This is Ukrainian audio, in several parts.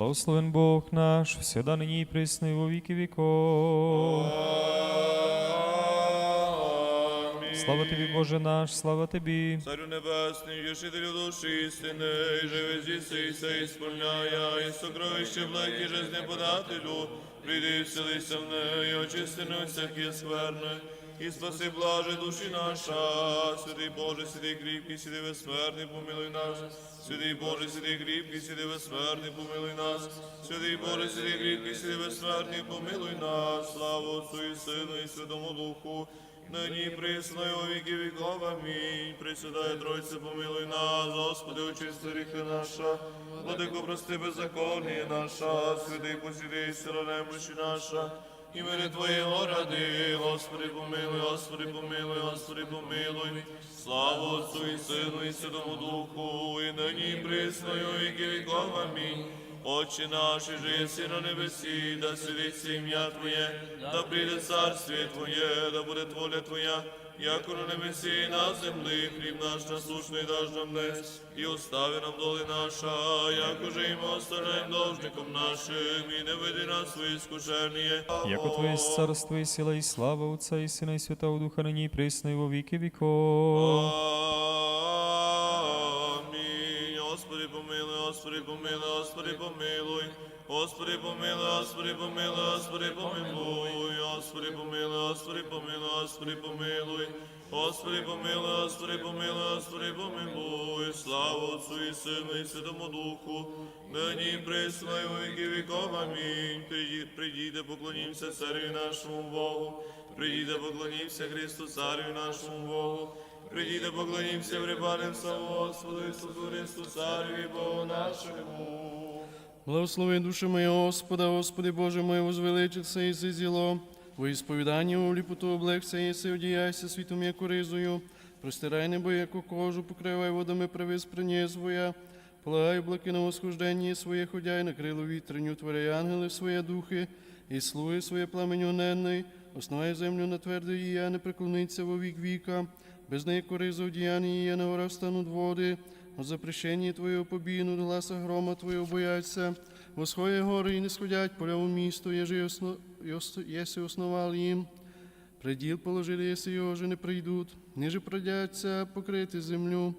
Благословен Бог наш, всегда нині і присно во віки віков. Слава тобі, Боже наш, слава тобі. Царю небесний, єшителю душі істини, і живи зіси, і се ісполняя, і сокровище благі жизни подателю, прийди, вселися в неї, очисти не всякі скверни, і спаси блаже душі наша, святий Боже, сиди кріпкий, сиди безсмертний, помилуй нас, святий Боже, сиди кріпкий, сиди безсмертний, помилуй нас, святий Боже, сиди кріпкий, сиди безсмертний, помилуй нас, слава Отцу і Сину, і Святому Духу, Нині присно, і во віки віков, амінь. Присідай, Тройце, помилуй нас, Господи, очисти гріхи наша, Владико, прости беззаконні наша, святий посіди, сила немощі наша, і мири Твоєго ради, Господи, помилуй, Господи, помилуй, Господи, помилуй, славу Отцу і Сину, і Святому Духу, і нині присною, присно, і віков, амінь. Отче наші же єси на небесі, да святиться ім'я Твоє, да прийде царствіє Твоє, да буде воля Твоя, як на небесі і на землі, хліб наш насущний даж нам днес, і остави нам доли наша, як уже і ми оставляємо должником нашим, і не веди нас в свої скушення. Яко Твоє царство і сила, і слава Отця і Сина, і Святого Духа, нині і присно і во віки віков. Амінь. Господи, помилуй, Господи, помилуй, Господи, помилуй. Господи, помилуй, Господи, помилуй, Господи, помилуй. Господи, помилуй, Господи, помилуй, Господи, помилуй. Господи, помилуй, Господи, помилуй, Господи, помилуй. Слава Отцу і Сину, і Святому Духу, нині і во віки віков. Амінь. Придійте, поклонімося царю нашому Богу. Придійте, поклонімося Христу, царю нашому Богу. Придійте, поклонімося, припадем славу Господу Ісусу Христу, Царю і Богу нашому. Благослови душа моя Господа, Господи Боже мой, возвеличиться і зіло. Во ісповіданні у ліпоту облегся, єси одіяйся світом яку ризою. Простирай небо, яку кожу, покривай водами прави сприні своя. Полагай облаки на восхожденні своє, ходяй на крилу вітреню, творяй ангели своє духи, і слуги своє пламень оненний, основай землю на твердо її, не преклониться во вік віка. Без неї коризу одіяння її на горах стануть води, о запрещенні Твоєго побійну, гласа грома Твоєго бояться. Восхоє гори і не сходять поля у місто, єжи осно, єси основал їм. Приділ положили, єси його же не прийдуть, ниже пройдяться покрити землю.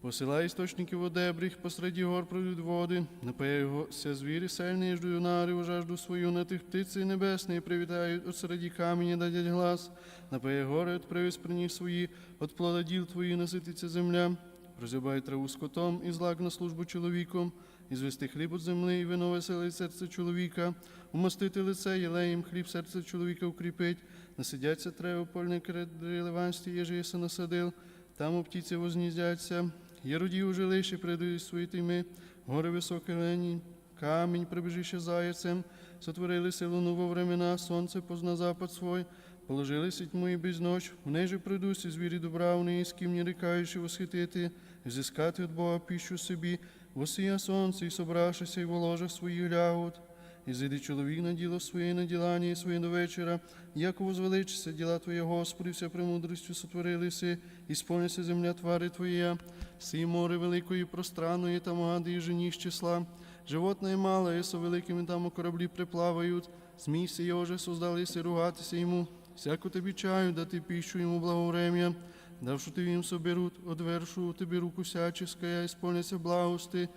Посилай істочники в одебріх, посреди гор пройдуть води, напає його ся звірі сильні, жду юнари, у жажду свою на тих птиці небесні привітають, от середі камені дадять глас, напає гори, от привіз приніс свої, от плода діл твої насититься земля. Прозябай траву скотом і злак на службу чоловіком, і звести хліб від земли, і вино веселить серце чоловіка, умастити лице, єлеєм хліб серце чоловіка укріпить, насидяться треба польне ливанські, єже єси насадил, там у птиці возніздяться, єроді у жилищі предають свої тими, гори високі лені, камінь прибіжище заяцем, сотворили силу ново времена, сонце позна запад свой, положили сітьму і без ноч, в неї же придусі звірі добра, у неї з ким не рікаючи восхитити, зіскати від Бога піщу собі, восія сонце, і собравшися, і воложах своїх лягот. І зійди чоловік на діло своє, на ділання і своє до вечора, як возвеличиться діла Твоє, Господи, вся премудрістю сотворилися, і сповниться земля твари Твоя, сі море великої пространної, там гади і жені з числа. Животне мале, со великими там у кораблі приплавають, змійся його же создалися ругатися йому, всяку тобі чаю, дати піщу йому благоврем'я, давши ти їм соберуть, одвершу тобі руку всяческая, і сповняться благости,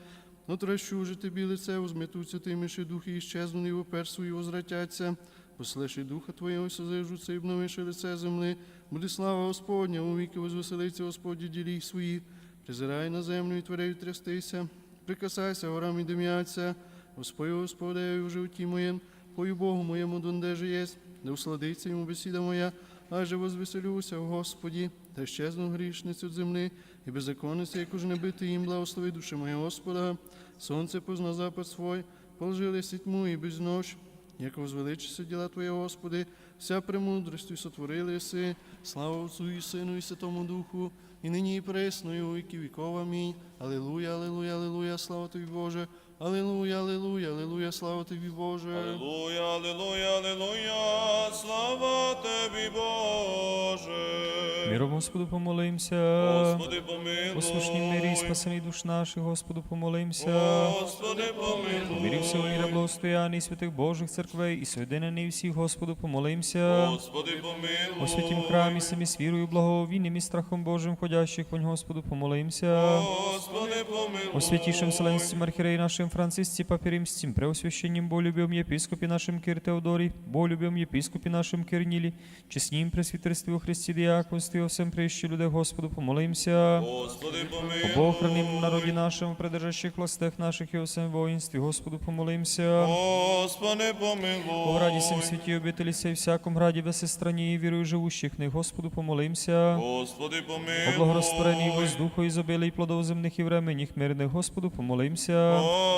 но трещу же тобі лице, узметуться тими, що духи іщезнуть, і вопер свої возвратяться. Послеши духа Твоєго, созижуться і обновиши лице земли. Буде слава Господня, у віки возвеселиться Господь ділій свої. Призирай на землю і творею трястися. Прикасайся, горам і дим'яться. Господи, Господи, у животі моєм, пою Богу моєму, донде же єсть, да усладиться йому бесіда моя, аже возвеселюся в Господі, та щезну грішницю земли, і беззаконниця, яку ж не бити їм, благослови душе моя Господа. Сонце позна запад свой, положили сітьму і без ночь, як возвеличиться діла Твоє, Господи, вся премудрістю сотворили си, слава Отцу і Сину і Святому Духу, і нині і пресно, і у віки віков. Амінь. Алілуя, алілуя, алілуя, слава Тобі, Боже. Алілуя, алілуя, алілуя, слава тобі, Боже. Алілуя, алілуя, алілуя, слава тобі, Боже. Миром Господу помолимся. Господи, помилуй. Послушнім мирі і спасений душ наших, Господу помолимся. Господи, помилуй. Мирі всього міра благостояння і святих Божих церквей і соєдинений всіх, Господу помолимся. Господи, помилуй. У святім храмі самі з вірою, благовінням і страхом Божим ходящих вонь Господу помолимся. Господи, помилуй. О святейшем Вселенском архиерее нашим Франциске Папе Римским, преосвященним болюбим епископе нашим Кир Теодорий, болюбим епископе нашим Кирнилі, чеснім пресвітерстві у Христі діяконстві, о всем прищі людей Господу помолимся. Господи, помилуй. Богохранимом народі нашому, придержащих властях наших і о всем воїнстві, Господу помолимся. Господи, помилуй. О граді сім святі обителі сей всяком граді весе страні і вірою живущих, них Господу помолимся. Господи, помилуй. О благорозтворенні воздуху і зобилий плодов земних і временних мирних, Господу помолимся. Господи,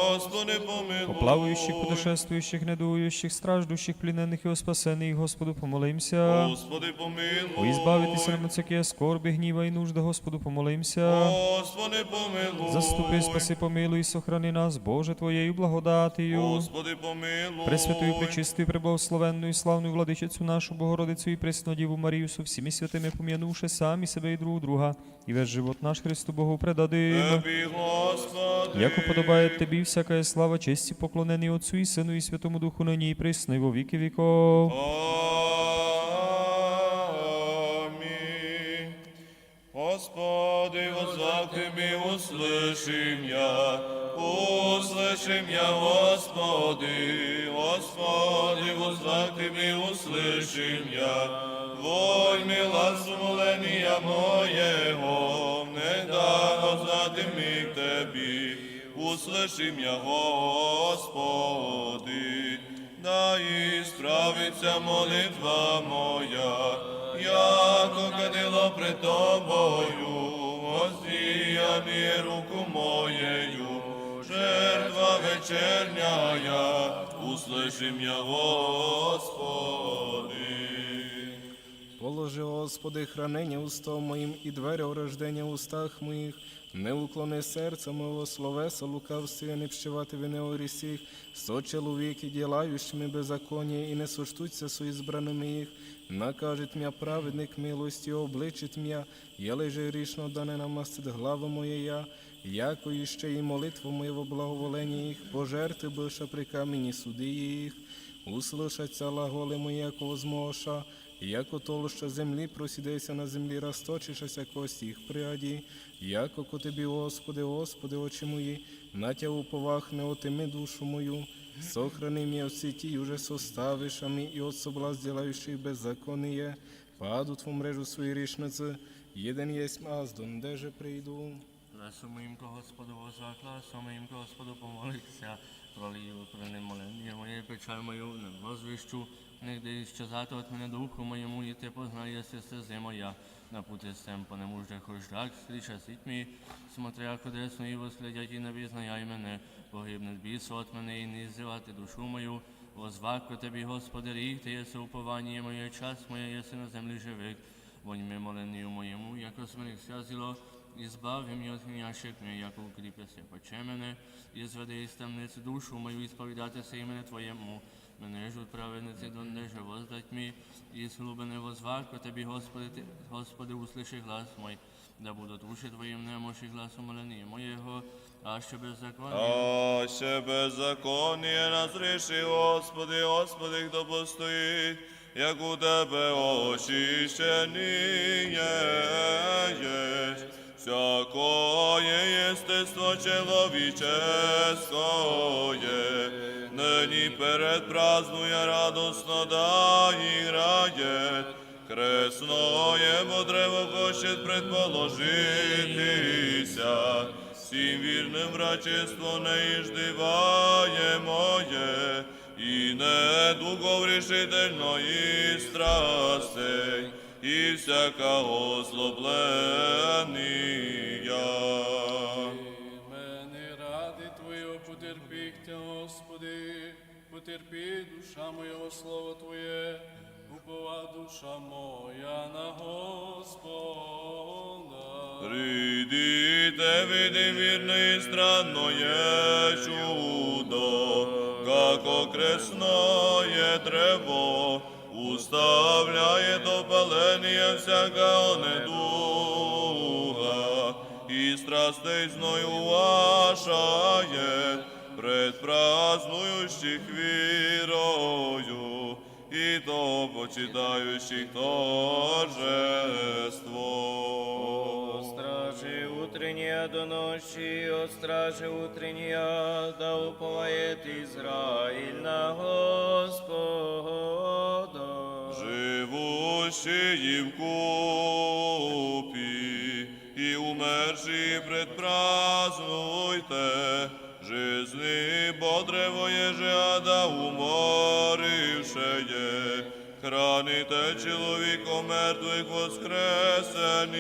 помилуй. О плавающих, путешествующих, недующих, страждущих, пленених і о спасених, Господу помолимся. Господи, помилуй. О избавитися нам от всякие скорби, гніва і нужди, Господу помолимся. Господи, помилуй. Заступи, спаси, помилуй, сохрани нас, Боже, Твоєю благодатію. Господи, помилуй. Пресвятую, пречистую, преблагословенну і славну владичицю нашу Богородицю і пресну Діву Марію со всіми святими пом'янувши самі себе і друг друга, і весь живот наш Христу Богу предадим. Тобі, Господи. Як уподобає тобі всяка слава, честь і поклонений Отцу і Сину і Святому Духу нині і присно, і во віки віков. Амінь. Господи, возвав Тебе, услышим я, услышим я, Господи, Господи, возвав Тебе, услышим я, Вонь мила сумлення моєго, не да возвати ми к Тебі, услышим я, Господи, да і справиться молитва моя, яко кадило пред тобою, воздіяні руку моєю, жертва вечерняя, услышим я, Господи. Положи, Господи, хранення устав моїм і двері рождення в устах моїх, не уклони серця мого словеса лукавстві, не вщивати вини орісіх, со чоловіки, ділаючими беззаконня, і не соштуться со ізбраними їх, накажет м'я праведник милості, обличить м'я, я лиже грішно дане намастить глава моя, яко іще і молитву моєго благоволення їх, пожерти бивша при камені суди їх, услышаться лаголи мої, яко возмоша, Яко толща землі просідеться на землі, розточишася кості їх приаді, яко ко тобі, Господи, Господи, очі мої, на уповах не отими душу мою, сохрани м'я в сіті, уже составиш, а мі і от соблаз ділающих беззаконніє, паду тву мрежу свої рішниці, єден єсть аз, дондеже прийду. Лесо моїм ко Господу возвах, лесо моїм ко Господу помолися, пролію прини моє, печаль мою не возвіщу, нігде іщезати от мене духу моєму, і ти познаєш стези моя, на пути сем по немужде хождак, стріча сіть мій, смотря кудесно і восглядять, і не визнаяй мене, погибне бісу от мене, і не ззивати душу мою, возвак тобі, Господи, рік, ти єси уповання моє, час моє, єси на землі живих, вонь ми моленню моєму, яко смерть связило, Избави меня от гнящих мне, яко укріпляся, поче мене, і зведи із темниці душу мою, і сповідатися імені Твоєму. Мене ж праведниці донеже воздать мій, і з глибини возварку Тобі, Господи, ти, Господи, услыши глас мой, да будуть уші Твоїм немощі гласу молені моєго, а що беззаконні. А ще беззаконніє нас ріши, Господи, Господи, хто постоїть, як у Тебе очищені єсть. Всякое естество человеческое, ныне перед празднуя радостно да играет, крестное древо хочет предположитися, всім вірним рачество не іждиває моє, і не дуговрішительної страстей, і всякого злоблення. Потерпі душа моєго слово Твоє, упова душа моя на Господа. Прийди те видим вірне і странное чудо, как окресное древо, уставляет опаление всякого недуга, и страстей зною вашает пред празднующих вірою, і то почитающих торжество. Стражи утренняя до ночи, от стражи утренняя, да уповает Израиль на Господа. живущие в купі, і умерші предпразднуйте, жизни бодревое же ада уморившее, храните чоловіком мертвих воскресеніє,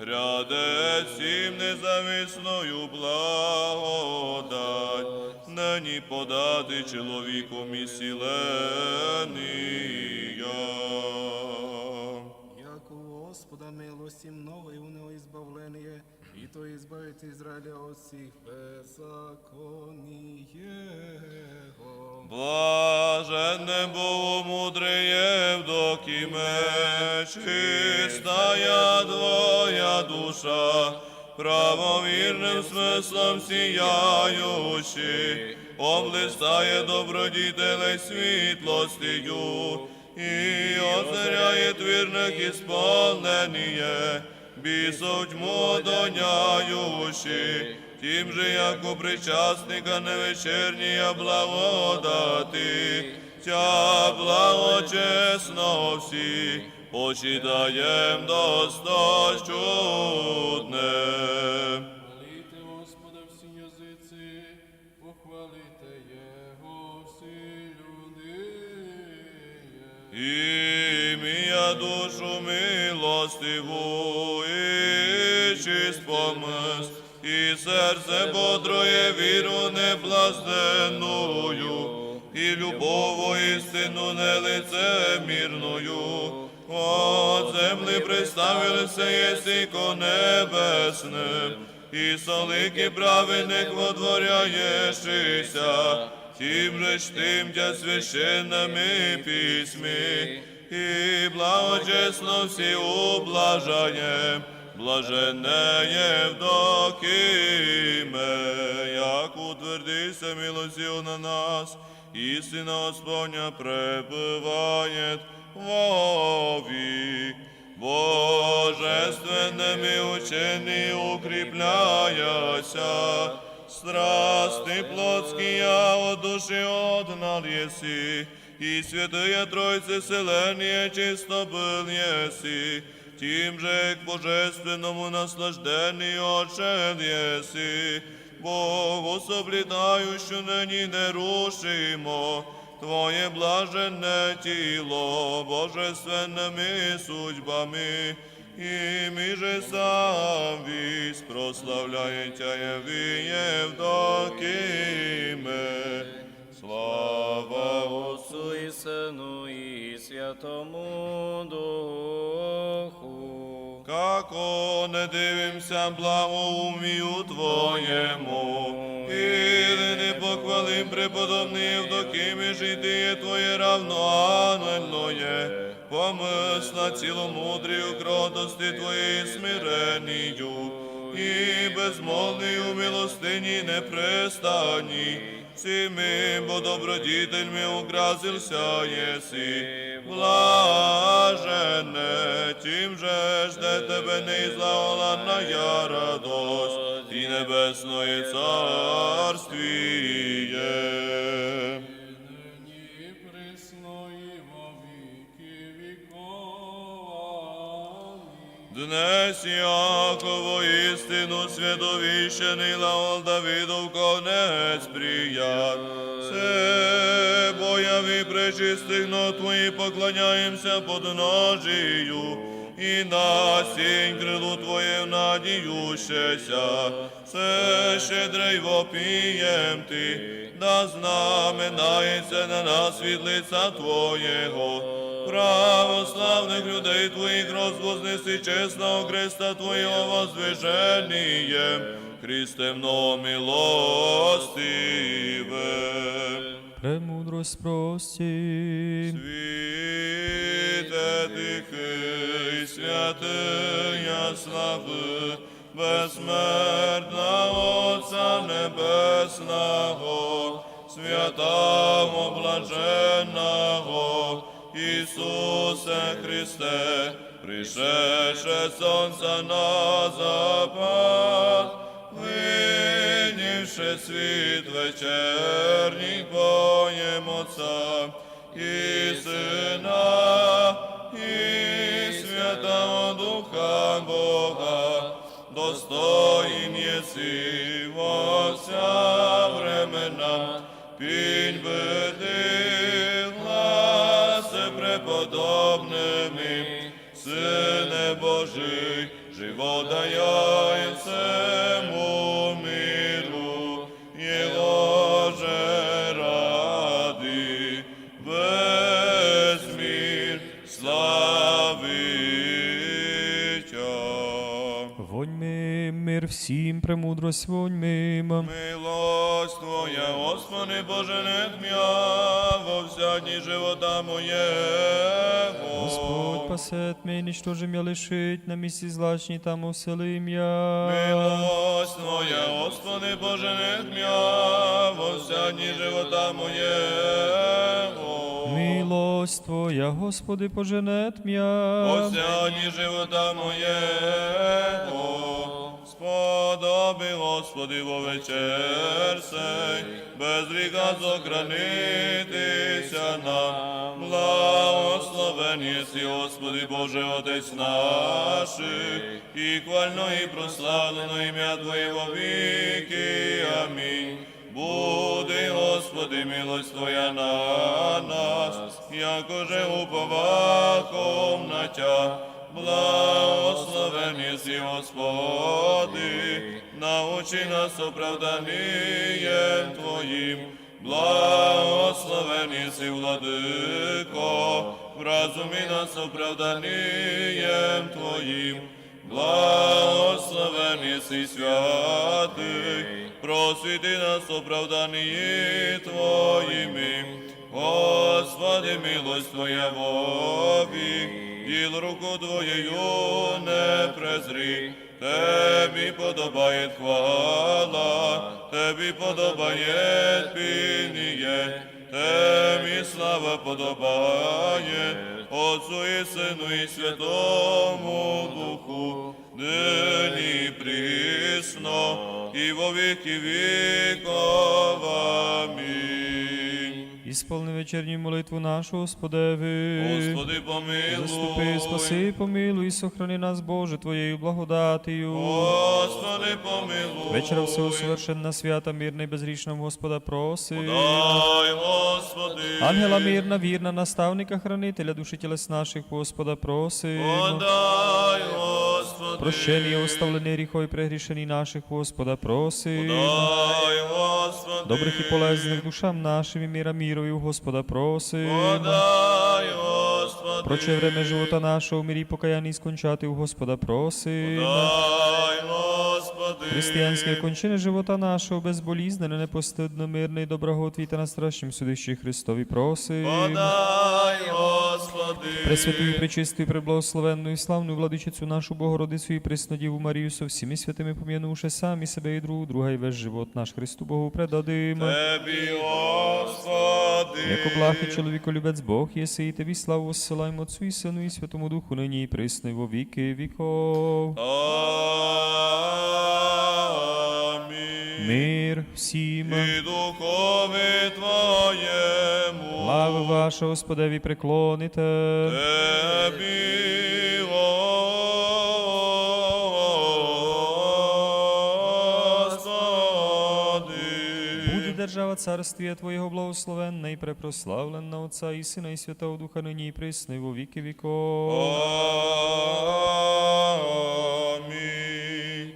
гряде всім независною благодать, нині подати чоловіком і у Господа милості много і у нього ізбавлення, і то избавить Израиля от всіх беззаконій Його. Блаженне Богу мудреє вдоки меч, чистая твоя душа, правовірним смислом сіяючи, облистає добродітелей світлостію, і озаряє твірних ісполненіє, бісов тьму доняючи, тим же, як у причасника невечернія благодати, ця благочесно всі, почитаєм досто Ім'я душу милостиву і чист помис, і серце бодроє віру неблазненную, і любову істину нелицемірною. От земли приставилися єсико небесним, і солики праведних водворяєшися, тим же тим тя священними письми, і благочесно всі ублажаєм, блаженне Євдокиме, як утвердися милостью на нас, істина Господня пребывает вовік. Божественними учені укріпляяся, страсти плотскія от душі однал єси, і святые Тройці селення чисто был єси, тим же к божественному наслаждению отшел єси, Богу соблюдающу нині нерушимо, Твоє блаженне тіло божественними судьбами, і ми же сам вісь прославляє Тя Євдокиме. Слава Отцу і Сину і Святому Духу. Како не дивимся благоумію Твоєму, или не похвалим преподобний Евдокимі житие Твоє равноанвельное, помисла ціломудрію кротости Твоєї смиренню, і безмолвною милостині непрестані, всіми, бо добродітельми украсився єси, блажене, тим же жде тебе неізлаголана я радость, і небесної царствіє. Днес Яково істину святовіщений Лаол Давидов конець прият. Се бояви пречистих но Твої поклоняємося под ножію, і на сінь крилу Твоє надіющеся, все щедрий вопієм Ти, да знаменається на нас від лиця Твоєго, православних людей Твоїх розвознеси чесного креста Твоего возвышением, Христем но милостиве. Премудрость прости. Світе тихий, святия слави, безсмертного Отця Небесного, святого блаженного, Ісусе Христе, пришедше сонця на запад, винівши світ вечерній боєм Отца і Сина, і Святого Духа Бога, достоїн єси во вся времена, пінь биди всім, премудрость вонь мимо. Милость Твоя, Господи Боже, не тмя во вся живота моєго. Господь пасет мій, нічтожим я лишить, на місці злачні там уселим я. Милость Твоя, Господи Боже, не тмя во вся дні живота моєго. Милость Твоя, Господи, поженет м'я. Вся дні живота моєго. Сподоби, Господи, во вечер сей, без гріха зохранитися нам. Благословен єси, Господи, Боже, Отець наших, і хвально і прославлено ім'я Твоє во віки. Буде, Господи, милость Твоя на нас, якоже уповахом на Тя. Благословен єси, Господи, научи нас оправданням Твоїм. Благословен єси, Владико, вразумі нас оправданням Твоїм. Благословен єси святий, просвіти нас оправдані Твоїми. Господи, милость Твоя вовік, діл руку Твоєю не презри. Тебі подобає хвала, Тебі подобає пініє, Тебі слава подобає, Отцу і Сину і Святому Духу, нині присно, і во віки віков. Амінь. Ісполни вечерню молитву нашу, Господеви. Господи, помилуй. Заступи, спаси, помилуй, і сохрани нас, Боже, Твоєю благодатію. Господи, помилуй. Вечора всього совершенна свята, мирна і безгрішна в Господа просим. Дай, Господи. Ангела мирна, вірна, наставника, хранителя душі тілес наших, Господа просим. Подай, Господи. Прощення, оставлене гріхов і прегрішені наших, Господа просим. Подай, Господи. Добрих і полезних душам нашим і міра мірою, Господа просим. Подай, Господи. Проче время живота нашого, в мирі покаянні скончати у Господа просим. Християнське кончини живота нашого, безболізнене, непостидно, мирне і доброготвіте на страшнім судищі Христові просим. Подай, Господи. Пресвятую, пречистую, преблагословенну і славну владичицю нашу Богородицю і Преснодіву Марію со всіми святими пом'янувши самі себе і другу, друга і весь живот наш Христу Богу предадим. Тебі, Господи. Яко блахи чоловіко любець Бог єси, і тобі славу осилаємо Отцю і Сину і Святому Духу, нині і присно, і во віки віков. Амінь. Мир всім. І духові Твоєму. Слава ваша, Господеві, преклоните. Тебі, держава царствія Твоєго благословенна і препрославленна Отця і Сина і Святого Духа нині і присно, і во віки віков. Амінь.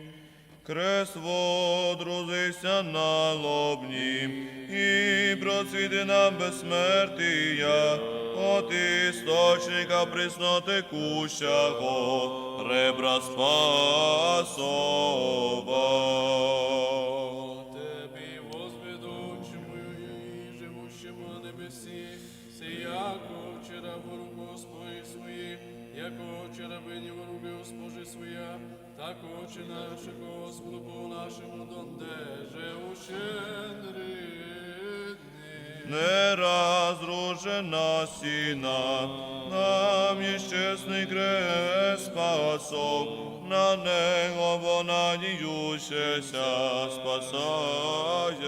Крест водрузився на лобні, і процвіти нам безсмертія, от істочника преснотекущого, ребра спасова. Так очі наші Господу Богу нашому дондеже ущедридні. Не разрушена сіна, нам є чесний крест спасов, на него вона надіющеся, спасаємся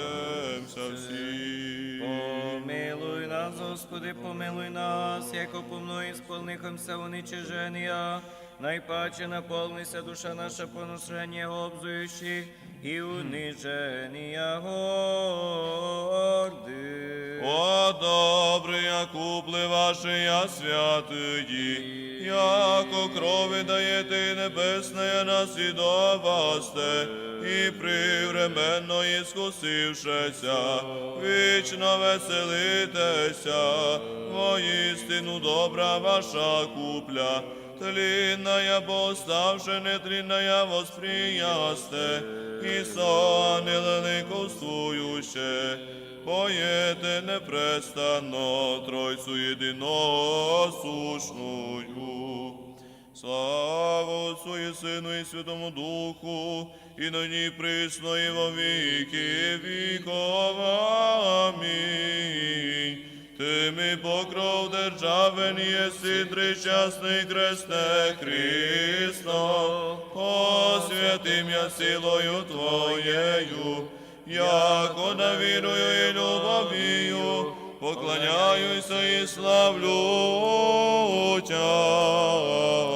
всі. Помилуй нас, Господи, помилуй нас, яко помно ісполнихомся уничиження, найпаче наповнися душа наша поношення обзуючи і униження горди. О, добрий, як упли ваші, я святиї, яко крови даєте небесне нас і до вас те, і привременно іскусившеся, вічно веселитеся, воістину добра ваша купля, тлінная, поставши нетлінная восприясте, і сонилини ковствующе, поєте непрестанно Тройцю єдиносушную. Слава Отцу і Сину і Святому Духу, і нині присно, і во віки віков. Амінь. Тими покров державен єси тричасний кресте Христо, освятим я силою Твоєю, яко на вірою і любов'ю, поклоняюся і славлю Тя.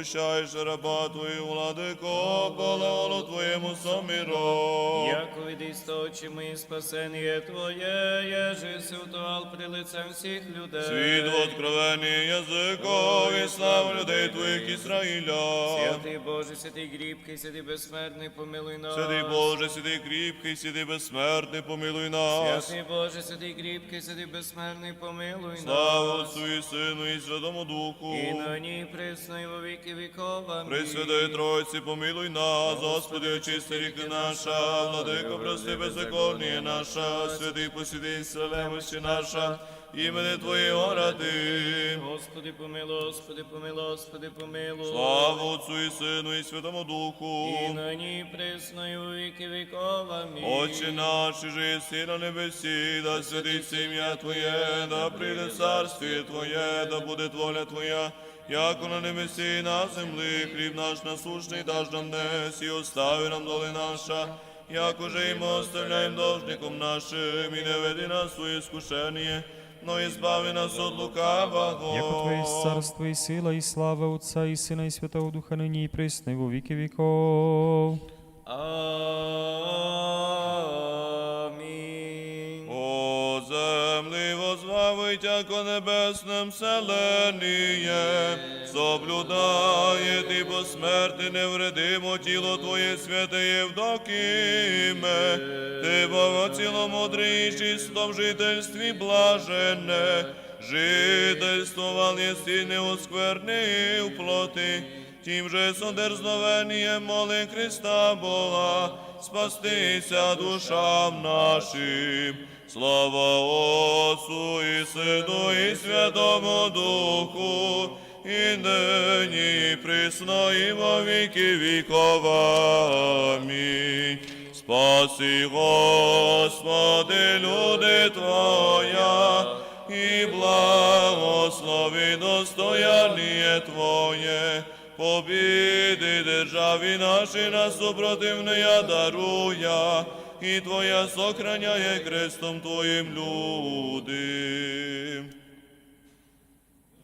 Відпущаєш раба Твою, владико, колону Твоєму саміро. Яко види очі мої спасення Твоє, єже сутуал при лицем всіх людей. Світ в откровенні язикові, слав людей Твоїх Ізраїля. Святий Боже, святий кріпкий, святий безсмертний, помилуй нас. Святий Боже, святий кріпкий, святий безсмертний, помилуй нас. Святий Боже, святий кріпкий, святий безсмертний, помилуй Слава нас. Отцу і Сину і Святому Духу. І нині присно, і во віки віков. Амінь. Пресвятої Тройці, помилуй нас, Господи, очисти ріки наша, владико, прости беззаконніє наша, святий посіди, славемощі наша, імени Твоєго ради. Господи, помилуй, Господи, помилуй, Господи, помилуй. Слава Отцу і Сину і Святому Духу. І нині присно, і віки віков. Амінь. Отче наш, же на небесі, да святиться ім'я Твоє, да прийде царствіє Твоє, да буде воля Твоя, яко на небесі на землі, хліб наш насущний даж нам днес, і остави нам доли наша, як уже ми оставляємо должником нашим, і не веди нас у іскушення, но і збави нас от лукавого. Яко Твоє царство і сила, і слава Отца, і Сина, і Святого Духа, нині і присно, і во віки віков. Амінь. О землі возвавить, яко небесним селеніє, соблюдає ти посмерти невредимо тіло Твоє святе Євдокіме, ти Бога ціломудрий, чистом жительстві блажене, жительствувал єси не осквернив плоти, тим же содерзновеніє моли Христа Бога, спастися душам нашим. Слава Отцу і Сину і Святому Духу, і нині і присно, і во віки віков. Амінь. Спаси, Господи, люди Твоя, і благослови достояние Твоє, побіди державі наші на супротивне даруя, і Твоя сохраняє крестом Твоїм люди.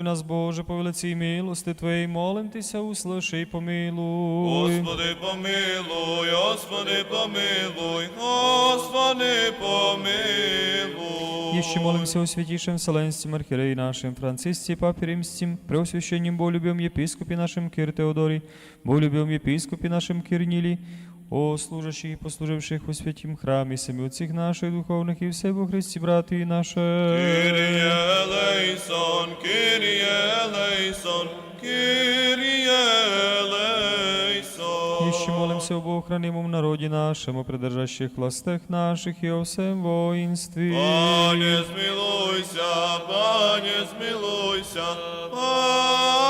Нас, Боже, по велиці милости Твоєї, молим Тися, услиши і помилуй. Господи, помилуй, Господи, помилуй, Господи, помилуй. Еще молимся о святейшем Вселенском архиерее нашем Франциске Папе Римским, преосвященнем Болюбем епископе нашем Кир Теодорий, Болюбем епископе нашем Кир Нили, О служащих і послуживших у святім храмі, самі отців наших духовних і все во Христі, брати наші. Kyrie eleison, Kyrie eleison, Kyrie eleison. І ще молимся об охранимом народі нашому, придержащих властях наших і о всем воїнстві. Пане, змилуйся, Пане, змилуйся, Пане,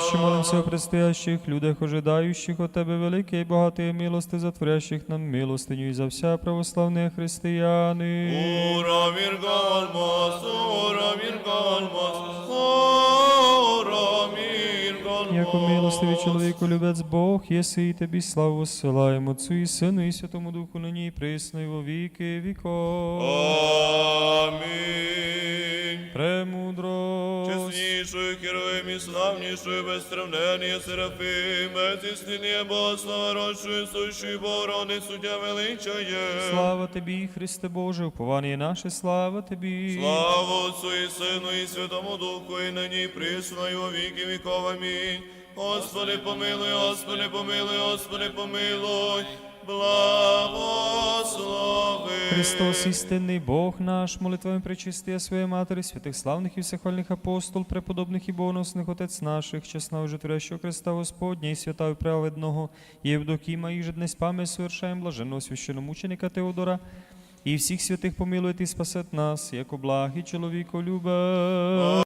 І молимся о предстоящих людях, ожидающих от Тебе великої і багатої милости, затворящих нам милостиню і за вся православні християни. Ура ура Віргальмос, ура Віргальмос. Яко милостивий чоловіку любець Бог, єси і тобі славу посилаємо Отцю і Сину і Святому Духу нині і присно, і во віки віков. Амінь. Премудрость. Чеснішою, героєм і славнішою, безстравнення Серафим, безіснення Богослава, рочою, сущою, борони, суддя величає. Слава тобі, Христе Боже, уповання наше, слава тобі. Слава Отцу і Сину, і Святому Духу, і нині, і присно, і во віки віков. Амінь. Господи, помилуй, Господи, помилуй, Господи, помилуй, благослови. Христос, істинний Бог наш, молитвами причистия своєї Матері, святих славних і всехвальних апостол, преподобних і богоносних Отець наших, чесна уже творящого Христа Господня і свята і праведного, Євдокіма, і же днес пам'ять совершаємо блаженного священомученика Теодора, і всіх святих помилує і спасет нас, як благ і чоловіко любе.